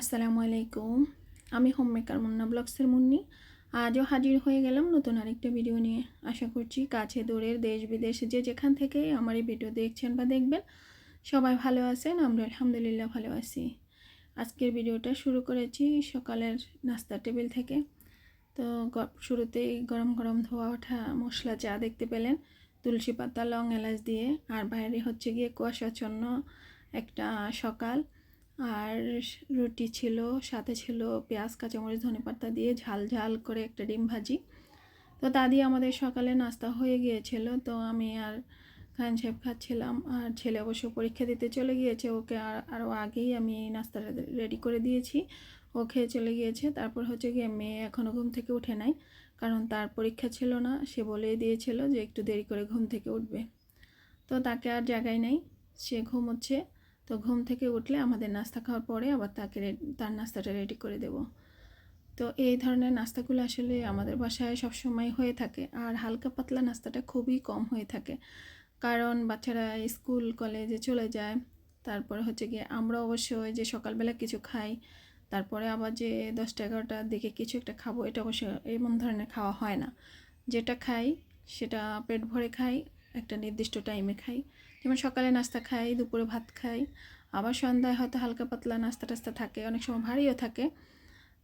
আসসালামু আলাইকুম। আমি হোম মেকার মুন্না ব্লগসের মুন্নি। আজও হাজির হয়ে গেলাম নতুন আরেকটা ভিডিও নিয়ে। আশা করছি কাছে দূরের দেশ বিদেশ যে যেখান থেকে আমার এই ভিডিও দেখছেন বা দেখবেন, সবাই ভালো আছেন, আমরা আলহামদুলিল্লাহ ভালো আছি। আজকের ভিডিওটা শুরু করেছি সকালের নাস্তা টেবিল থেকে। তো শুরুতেই গরম গরম ধোয়া ওঠা মশলা চা দেখতে পেলেন, তুলসী পাতা, লং এলাচ দিয়ে। আর বাইরে হচ্ছে গিয়ে কুয়াশাচ্ছন্ন একটা সকাল। আর রুটি ছিল, সাথে ছিল পেঁয়াজ, কাঁচামরিচ ধনেপাতা দিয়ে ঝাল ঝাল করে একটা ডিম ভাজি। তো তা দিয়ে আমাদের সকালে নাস্তা হয়ে গিয়েছিল। তো আমি আর খান সাহেব খাচ্ছিলাম আর ছেলে অবশ্য পরীক্ষা দিতে চলে গিয়েছে। ওকে আর, আরও আগেই আমি এই নাস্তাটা রেডি করে দিয়েছি। ও খেয়ে চলে গিয়েছে। তারপর হচ্ছে গিয়ে মেয়ে এখনও ঘুম থেকে উঠে নাই। কারণ তার পরীক্ষা ছিল না। সে বলেই দিয়েছিল যে একটু দেরি করে ঘুম থেকে উঠবে। তো তাকে আর জায়গায় নেই। সে ঘুমোচ্ছে। তো ঘুম থেকে উঠলে আমাদের নাস্তা খাওয়ার পরে আবার তাকে তার নাস্তাটা রেডি করে দেব। তো এই ধরনের নাস্তাগুলো আসলে আমাদের বাসায় সবসময় হয়ে থাকে আর হালকা পাতলা নাস্তাটা খুবই কম হয়ে থাকে। কারণ বাচ্চারা স্কুল, কলেজে চলে যায়, তারপরে হচ্ছে গিয়ে আমরা অবশ্য ওই যে সকালবেলা কিছু খাই, তারপরে আবার যে দশটা এগারোটার দিকে কিছু একটা খাব, এটা অবশ্য এমন ধরনের খাওয়া হয় না। যেটা খাই সেটা পেট ভরে খাই একটা নির্দিষ্ট টাইমে খাই। যেমন সকালে নাস্তা খাই, দুপুরে ভাত খাই, আবার সন্ধ্যায় হয়তো হালকা পাতলা নাস্তা টাস্তা থাকে, অনেক সময় ভারীও থাকে।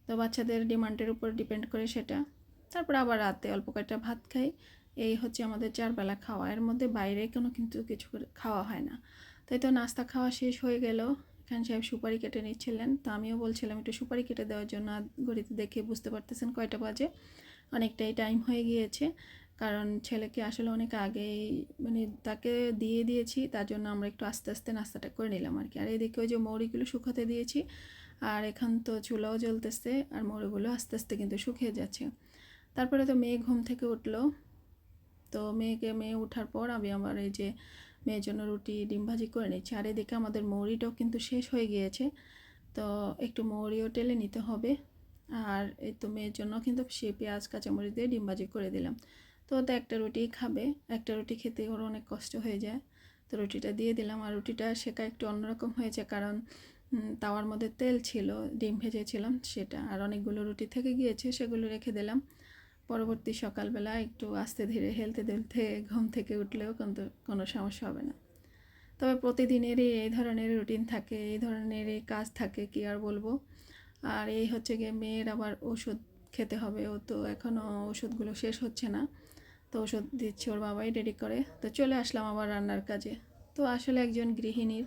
তো বাচ্চাদের ডিমান্ডের উপর ডিপেন্ড করে সেটা। তারপর আবার রাতে অল্প কয়েকটা ভাত খাই। এই হচ্ছে আমাদের চারবেলা খাওয়া। এর মধ্যে বাইরে কোনো কিন্তু কিছু খাওয়া হয় না। তাই তো নাস্তা খাওয়া শেষ হয়ে গেল। খান সাহেব সুপারি কেটে নিচ্ছিলেন। তো আমিও বলছিলাম একটু সুপারি কেটে দেওয়ার জন্য। ঘড়িতে দেখে বুঝতে পারতেছেন কয়টা বাজে। অনেকটাই টাইম হয়ে গিয়েছে। কারণ ছেলেকে আসলে অনেক আগেই মানে তাকে দিয়ে দিয়েছি, তার জন্য আমরা একটু আস্তে আস্তে নাস্তাটা করে নিলাম আর কি আর এদিকে ওই যে মৌরিগুলো শুকাতে দিয়েছি, আর এখান তো চুলাও জ্বলতেছে, আর মৌরিগুলো আস্তে আস্তে কিন্তু শুকিয়ে যাচ্ছে। তারপরে তো মেয়ে ঘুম থেকে উঠল। তো মেয়েকে, মেয়ে ওঠার পর আমি আমার এই যে মেয়ের জন্য রুটি, ডিম ভাজি করে নিচ্ছি। আর এদিকে আমাদের মৌরিটাও কিন্তু শেষ হয়ে গিয়েছে। তো একটু মৌরিও টেলে নিতে হবে। আর এই তো মেয়ের জন্য কিন্তু সে পেঁয়াজ, কাঁচামরিচ দিয়ে ডিম ভাজি করে দিলাম। তো তো একটা রুটিই খাবে, একটা রুটি খেতে ওর অনেক কষ্ট হয়ে যায়। তো রুটিটা দিয়ে দিলাম আর রুটিটা শেখা একটু অন্যরকম হয়েছে কারণ তাওয়ার মধ্যে তেল ছিল, ডিম ভেজেছিলাম সেটা আর অনেকগুলো রুটি থেকে গিয়েছে সেগুলো রেখে দিলাম। পরবর্তী সকালবেলা একটু আস্তে ধীরে হেলতে দুলতে ঘুম থেকে উঠলেও কিন্তু কোনো সমস্যা হবে না। তবে প্রতিদিনেরই এই ধরনের রুটিন থাকে, এই ধরনের কাজ থাকে, কি আর বলব? আর এই হচ্ছে গিয়ে মেয়ের আবার ওষুধ খেতে হবে, ও তো এখনও ওষুধগুলো শেষ হচ্ছে না। তো ওষুধ দিচ্ছে ওর বাবাই রেডি করে। তো চলে আসলাম আবার রান্নার কাজে। তো আসলে একজন গৃহিণীর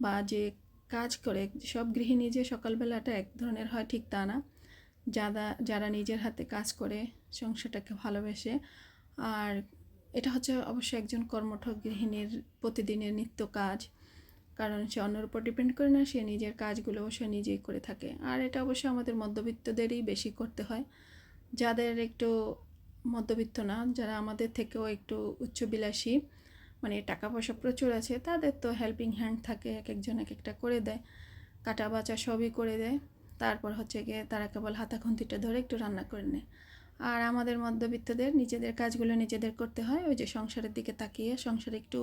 বা যে কাজ করে, সব গৃহিণী যে সকালবেলাটা এক ধরনের হয় ঠিক তা না। যারা যারা নিজের হাতে কাজ করে, সংসারটাকে ভালোবেসে। আর এটা হচ্ছে অবশ্যই একজন কর্মঠ গৃহিণীর প্রতিদিনের নিত্য কাজ। কারণ সে অন্যের উপর ডিপেন্ড করে না, সে নিজের কাজগুলো সে নিজেই করে থাকে। আর এটা অবশ্যই আমাদের মধ্যবিত্তদেরই বেশি করতে হয়। যাদের একটু মধ্যবিত্ত না, যারা আমাদের থেকেও একটু উচ্চবিলাসী মানে টাকা পয়সা প্রচুর আছে, তাদের তো হেল্পিং হ্যান্ড থাকে, এক একজন এক একটা করে দেয়, কাটা বাচা সবই করে দেয়, তারপর হচ্ছে গিয়ে তারা কেবল হাতা খুন্তিটা ধরে একটু রান্না করে নেয়। আর আমাদের মধ্যবিত্তদের নিজেদের কাজগুলো নিজেদের করতে হয়, ওই যে সংসারের দিকে তাকিয়ে সংসারে একটু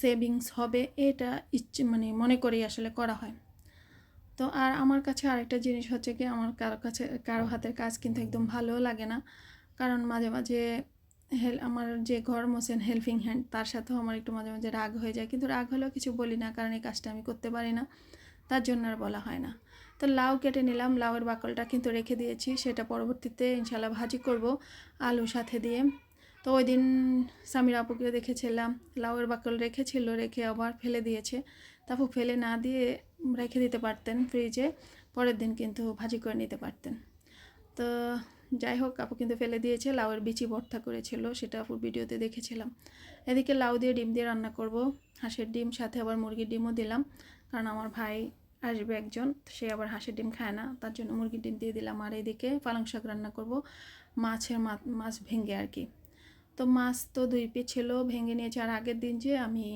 সেভিংস হবে, এটা ইচ্ছে মানে মনে করেই আসলে করা হয়। তো আর আমার কাছে আরেকটা জিনিস হচ্ছে কি আমার কারও কাছে, কারও হাতের কাজ কিন্তু একদম ভালোও লাগে না। কারণ মাঝে মাঝে হেল আমার যে ঘর মোছেন হেল্পিং হ্যান্ড, তার সাথেও আমার একটু মাঝে মাঝে রাগ হয়ে যায়। কিন্তু রাগ হলেও কিছু বলি না, কারণ এই কাজটা আমি করতে পারি না। তার জন্য আর বলা হয় না। তো লাউ কেটে নিলাম। লাউয়ের বাকলটা কিন্তু রেখে দিয়েছি। সেটা পরবর্তীতে ইনশাল্লাহ ভাজি করব আলু সাথে দিয়ে। তো ওই দিন সামির আপুকে দেখেছিলাম। লাউয়ের বাকল রেখেছিল, রেখে আবার ফেলে দিয়েছে। তারপর ফেলে না দিয়ে রেখে দিতে পারতেন ফ্রিজে পরের দিন কিন্তু ভাজি করে নিতে পারতেন। তো যাই হোক, আপু কিন্তু ফেলে দিয়েছে, লাউয়ের বিচি ভর্তা করেছিল, সেটা আপুর ভিডিওতে দেখেছিলাম। এদিকে লাউ দিয়ে ডিম দিয়ে রান্না করব, হাঁসের ডিম, সাথে আবার মুরগির ডিমও দিলাম, কারণ আমার ভাই আসবে একজন, সে আবার হাঁসের ডিম খায় না, তার জন্য মুরগির ডিম দিয়ে দিলাম। আর এদিকে পালং শাক রান্না করব, মাছের মাছ ভেঙে আর কি। তো মাছ তো দুই পিস ছিল, ভেঙে নিয়েছে। আর আগের দিন যে আমি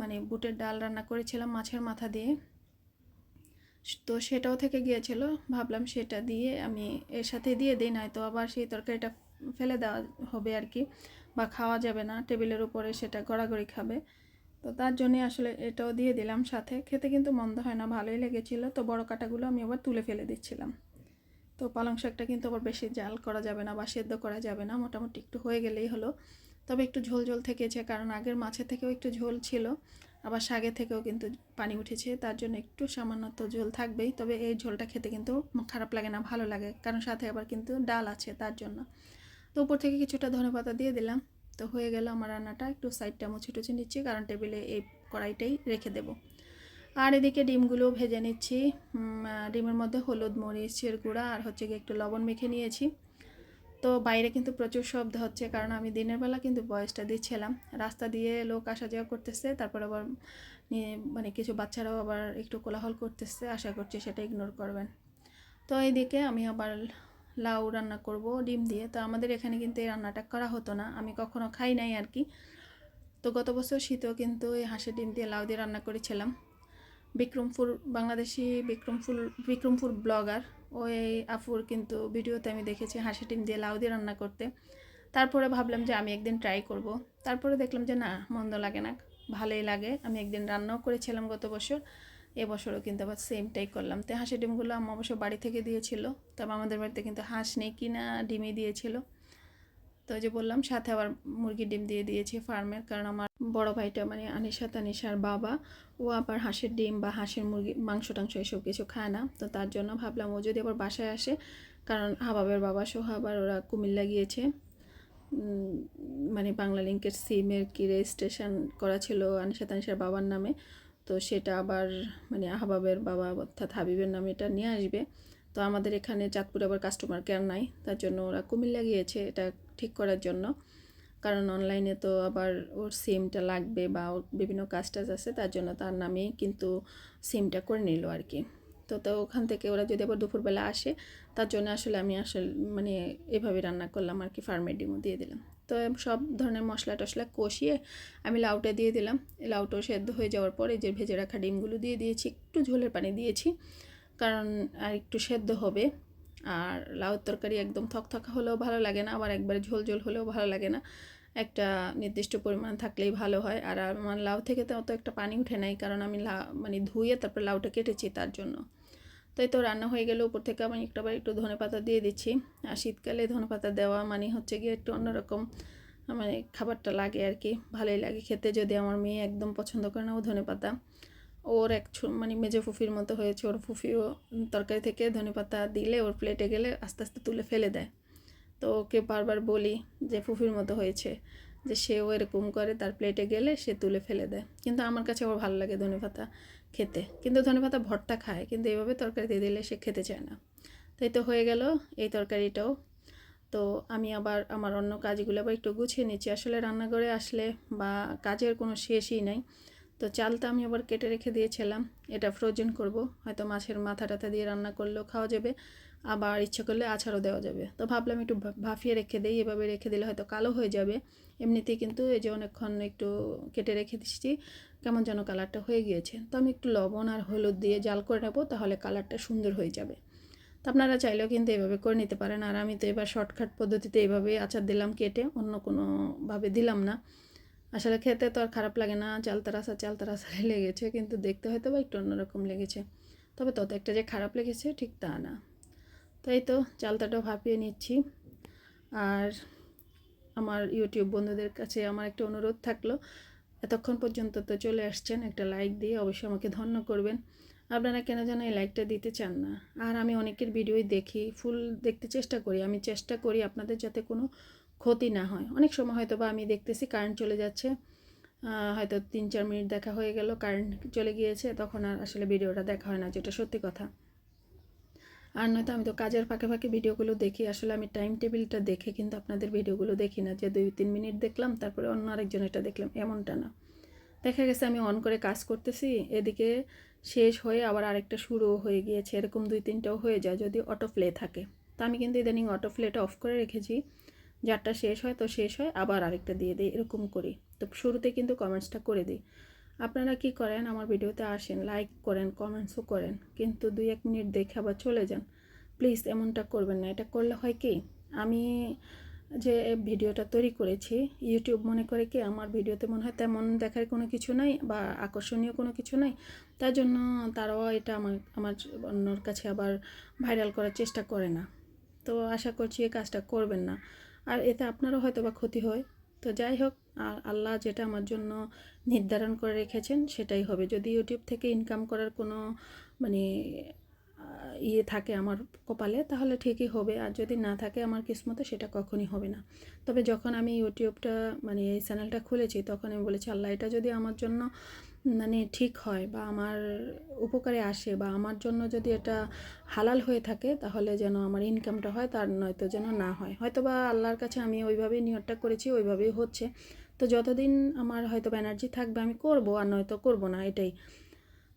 মানে বুটের ডাল রান্না করেছিলাম মাছের মাথা দিয়ে তো সেটাও থেকে গিয়েছিল। ভাবলাম সেটা দিয়ে আমি এর সাথে দিয়ে দিই, নয়তো আবার সেই তরকারিটা ফেলে দেওয়া হবে আর কি, বা খাওয়া যাবে না, টেবিলের উপরে সেটা গড়াগড়ি খাবে। তো তার জন্যে আসলে এটাও দিয়ে দিলাম সাথে। খেতে কিন্তু মন্দ হয় না, ভালোই লেগেছিলো। তো বড় কাটাগুলো আমি আবার তুলে ফেলে দিচ্ছিলাম। তো পালং শাকটা কিন্তু আবার বেশি জাল করা যাবে না বা সেদ্ধ করা যাবে না, মোটামুটি একটু হয়ে গেলেই হলো। তবে একটু ঝোল ঝোল থেকেছে, কারণ আগের মাছের থেকেও একটু ঝোল ছিল। আবার শাগে থেকেও কিন্তু পানি উঠেছে, তার জন্য একটু সামান্য তো ঝোল থাকবেই, তবে এই ঝোলটা খেতে কিন্তু খারাপ লাগে না, ভালো লাগে। কারণ সাথে আবার কিন্তু ডাল আছে তার জন্য। তো উপর থেকে কিছুটা ধনে পাতা দিয়ে দিলাম। তো হয়ে গেল আমার রান্নাটা, একটু সাইডটা মুছে টুছে নিচ্ছি, কারণ টেবিলে এই কড়াইটাই রেখে দেব। আর এদিকে ডিমগুলো ভেজে নিচ্ছি। ডিমের মধ্যে হলুদ মরিচের গুঁড়া আর হচ্ছে গিয়ে একটু লবণ মেখে নিয়েছি। তো বাইরে কিন্তু প্রচুর শব্দ হচ্ছে, কারণ আমি দিনের বেলা কিন্তু বয়সটা দিচ্ছিলাম। রাস্তা দিয়ে লোক আসা যাওয়া করতেছে, তারপর আবার মানে কিছু বাচ্চারাও আবার একটু কোলাহল করতেছে, আশা করছি সেটা ইগনোর করবেন। তো এইদিকে আমি আবার লাউ রান্না করব, ডিম দিয়ে। তো আমাদের এখানে কিন্তু এই রান্নাটা করা হতো না, আমি কখনো খাই নাই আর কি। তো গত বছর শীতেও কিন্তু এই হাঁসের ডিম দিয়ে লাউ দিয়ে রান্না করেছিলাম। বিক্রমপুর, বাংলাদেশি বিক্রমপুর বিক্রমপুর ব্লগার ওই আফুর কিন্তু ভিডিওতে আমি দেখেছি হাঁসের ডিম দিয়ে লাউ দিয়ে রান্না করতে। তারপরে ভাবলাম যে আমি একদিন ট্রাই করব। তারপরে দেখলাম যে না, মন্দ লাগে না, ভালোই লাগে। আমি একদিন রান্নাও করেছিলাম গত বছর, এবছরও কিন্তু আবার সেমটাই করলাম। তো হাঁসের ডিমগুলো আমার অবশ্য বাড়ি থেকে দিয়েছিল, তবে আমাদের বাড়িতে কিন্তু হাঁস নেই, কিনা ডিমই দিয়েছিল। তো যে বললাম, সাথে আবার মুরগির ডিম দিয়ে দিয়েছি ফার্মের কারণ আমার বড় ভাইটা মানে আনিশা তানিশার বাবা, ও আবার হাঁসের ডিম বা হাঁসের মুরগি, মাংস টাংস এসব কিছু খায় না। তো তার জন্য ভাবলাম ও যদি আবার বাসায় আসে, কারণ হাবাবের বাবা সহ আবার ওরা কুমিল্লা গিয়েছে। মানে বাংলা লিঙ্কের সিমের কি রেজিস্ট্রেশন করা ছিল আনিশা তানিশার বাবার নামে। তো সেটা আবার মানে আহবাবের বাবা অর্থাৎ হাবিবের নামে এটা নিয়ে আসবে। তো আমাদের এখানে চাঁদপুরে আবার কাস্টমার কেয়ার নাই, তার জন্য ওরা কুমিল্লা গিয়েছে। এটা ঠিক করার জন্য। কারণ অনলাইনে তো আবার ওর সিমটা লাগবে বা ওর বিভিন্ন কাজ টাজ আছে, তার জন্য তার নামেই কিন্তু সিমটা করে নিল আর কি। তো তো ওখান থেকে ওরা যদি আবার দুপুরবেলা আসে, তার জন্য আসলে আমি আসলে মানে এভাবে রান্না করলাম আর কি ফার্মের ডিমও দিয়ে দিলাম। তো সব ধরনের মশলা টশলা কষিয়ে আমি লাউটা দিয়ে দিলাম। লাউটাও সেদ্ধ হয়ে যাওয়ার পরে যে ভেজে রাখা ডিমগুলো দিয়ে দিয়েছি, একটু ঝোলের পানি দিয়েছি। কারণ আর একটু সেদ্ধ হবে। আর লাউর তরকারি একদম থকথকা হলেও ভালো লাগে না, আবার একবারে ঝোল ঝোল হলেও ভালো লাগে না। একটা নির্দিষ্ট পরিমাণ থাকলেই ভালো হয়। আর আমার লাউ থেকে তো অত একটা পানি উঠে নাই, কারণ আমি লা মানে ধুয়ে তারপর লাউটা কেটেছি তার জন্য। তাই তো রান্না হয়ে গেলে, উপর থেকে আমি একটু আবার একটু ধনে পাতা দিয়ে দিচ্ছি। আর শীতকালে ধনে পাতা দেওয়া মানে হচ্ছে গিয়ে একটু অন্যরকম মানে খাবারটা লাগে আর কি, ভালোই লাগে খেতে। যদি আমার মেয়ে একদম পছন্দ করে না ও ধনে পাতা ওর এক মানে মেজে ফুফির মতো হয়েছে। ওর ফুফিও তরকারি থেকে ধনে পাতা দিলে ওর প্লেটে গেলে আস্তে আস্তে তুলে ফেলে দেয়। তো ওকে বারবার বলি যে, ফুফির মতো হয়েছে। যে, সেও এরকম করে তার প্লেটে গেলে সে তুলে ফেলে দেয়। কিন্তু আমার কাছে ওর ভালো লাগে ধনে পাতা খেতে। কিন্তু ধনে পাতা ভর্তা খায়, কিন্তু এইভাবে তরকারি দিয়ে দিলে সে খেতে চায় না। তাই তো হয়ে গেল এই তরকারিটাও। তো আমি আবার আমার অন্য কাজগুলো আবার একটু গুছিয়ে নিচ্ছি। আসলে রান্নাঘরে আসলে বা কাজের কোনো শেষই নাই। তো চালটা আমি আবার কেটে রেখে দিয়েছিলাম। এটা ফ্রোজেন করব। হয়তো মাছের মাথা টাথা দিয়ে রান্না করলেও খাওয়া যাবে। আবার ইচ্ছে করলে আছাড়ও দেওয়া যাবে। তো ভাবলাম একটু ভাফিয়ে রেখে দিই। এভাবে রেখে দিলে হয়তো কালো হয়ে যাবে। এমনিতেই কিন্তু এই যে অনেকক্ষণ একটু কেটে রেখে দিচ্ছি, কেমন যেন কালারটা হয়ে গিয়েছে। তো আমি একটু লবণ আর হলুদ দিয়ে জাল করে নেব, তাহলে কালারটা সুন্দর হয়ে যাবে। তো আপনারা চাইলেও কিন্তু এভাবে করে নিতে পারেন। আর আমি তো এবার শর্টকাট পদ্ধতিতে এভাবে আচার দিলাম, কেটে অন্য কোনোভাবে দিলাম না। আসলে খেতে তো আর খারাপ লাগে না চালতার আসা চালতার আসা লেগেছে, কিন্তু দেখতে হয়তো বা একটু অন্যরকম লেগেছে। তবে তত একটা যে খারাপ লেগেছে ঠিক তা না। তাই তো চালতাটাও ভাপিয়ে নিচ্ছি। আর আমার ইউটিউব বন্ধুদের কাছে আমার একটা অনুরোধ থাকল, এতক্ষণ পর্যন্ত তো চলে আসছেন, একটা লাইক দিয়ে অবশ্যই আমাকে ধন্য করবেন। আপনারা কেন যেন এই লাইকটা দিতে চান না। আর আমি অনেকের ভিডিওই দেখি, ফুল দেখতে চেষ্টা করি, আমি চেষ্টা করি আপনাদের যাতে কোনো ক্ষতি না হয়। অনেক সময় হয়তো বা আমি দেখতেছি কারেন্ট চলে যাচ্ছে হয়তো তিন, চার মিনিট দেখা হয়ে গেল কারেন্ট চলে গিয়েছে, তখন আর আসলে ভিডিওটা দেখা হয় না, যেটা সত্যি কথা। আর নয়তো আমি তো কাজের ফাঁকে ফাঁকে ভিডিওগুলো দেখি, আসলে আমি টাইম টেবিলটা দেখে কিন্তু আপনাদের ভিডিওগুলো দেখি না। যে দুই, তিন মিনিট দেখলাম, তারপরে অন্য আরেকজন এটা দেখলাম, এমনটা না। দেখা গেছে আমি অন করে কাজ করতেছি, এদিকে শেষ হয়ে আবার আরেকটা শুরু হয়ে গিয়েছে, এরকম দুই, তিনটাও হয়ে যায় যদি অটো প্লে থাকে। তা আমি কিন্তু ইদানিং অটো প্লেটা অফ করে রেখেছি। যারটা শেষ হয় তো শেষ হয়, আবার আরেকটা দিয়ে দিই, এরকম করি। তো শুরুতে কিন্তু কমেন্টসটা করে দিই। আপনারা কি করেন? আমার ভিডিওতে আসেন লাইক করেন কমেন্টসও করেন। কিন্তু দুই এক মিনিট দেখে আবার চলে যান। প্লিজ এমনটা করবেন না। এটা করলে হয় কি, আমি যে ভিডিওটা তৈরি করেছি ইউটিউব মনে করে কি আমার ভিডিওতে মনে হয় তেমন দেখার কোনো কিছু নাই বা আকর্ষণীয় কোনো কিছু নাই। তার জন্য তারাও এটা আমার আমার অন্যর কাছে আবার ভাইরাল করার চেষ্টা করে না। তো আশা করছি এই কাজটা করবেন না। আর এতে আপনারও হয়তো বা ক্ষতি হয়। তো যাই হোক, আর আল্লাহ যেটা আমার জন্য নির্ধারণ করে রেখেছেন সেটাই হবে। যদি ইউটিউব থেকে ইনকাম করার কোনো মানে ইয়ে থাকে আমার কপালে, তাহলে ঠিকই হবে। আর যদি না থাকে আমার কিসমতে, সেটা কখনই হবে না। তবে যখন আমি ইউটিউবটা মানে এই চ্যানেলটা খুলেছি, তখন আমি বলেছি, আল্লাহ, এটা যদি আমার জন্য মানে ঠিক হয় বা আমার উপকারে আসে বা আমার জন্য যদি এটা হালাল হয়ে থাকে, তাহলে যেন আমার ইনকামটা হয়, তার নয়তো যেন না হয়। হয়তো বা আল্লাহর কাছে আমি ওইভাবেই নিয়তটা করেছি, ওইভাবেই হচ্ছে। তো যতদিন আমার হয়তো এনার্জি থাকবে, আমি করব আর নয়তো করব না এটাই।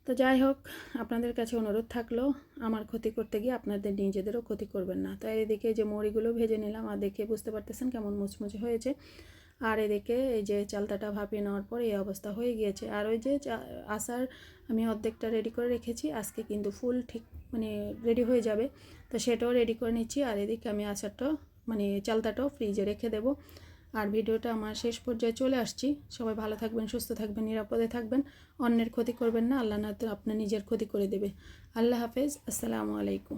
তো যাই হোক, আপনাদের কাছে অনুরোধ থাকল, আমার ক্ষতি করতে গিয়ে আপনাদের নিজেদেরও ক্ষতি করবেন না। তো এদিকে যে মুড়িগুলো ভেজে নিলাম, আর দেখে বুঝতে পারতেছেন কেমন মুচমুচে হয়েছে। আর এদিকে এই যে চালতাটা ভাপিয়ে নেওয়ার পর এই অবস্থা হয়ে গিয়েছে। আর ওই যে আচার আমি অর্ধেকটা রেডি করে রেখেছি, আজকে কিন্তু ফুল ঠিক মানে রেডি হয়ে যাবে। তো সেটাও রেডি করে নিচ্ছি, আর এদিকে আমি আচারটাও মানে চালতাটাও ফ্রিজে রেখে দেবো। আর ভিডিওটা আমার শেষ পর্যায়ে চলে আসছি। সবাই ভালো থাকবেন, সুস্থ থাকবেন, নিরাপদে থাকবেন। অন্যের ক্ষতি করবেন না, আল্লাহ না তো আপনার নিজের ক্ষতি করে দেবে। আল্লাহ হাফেজ, আসসালামু আলাইকুম।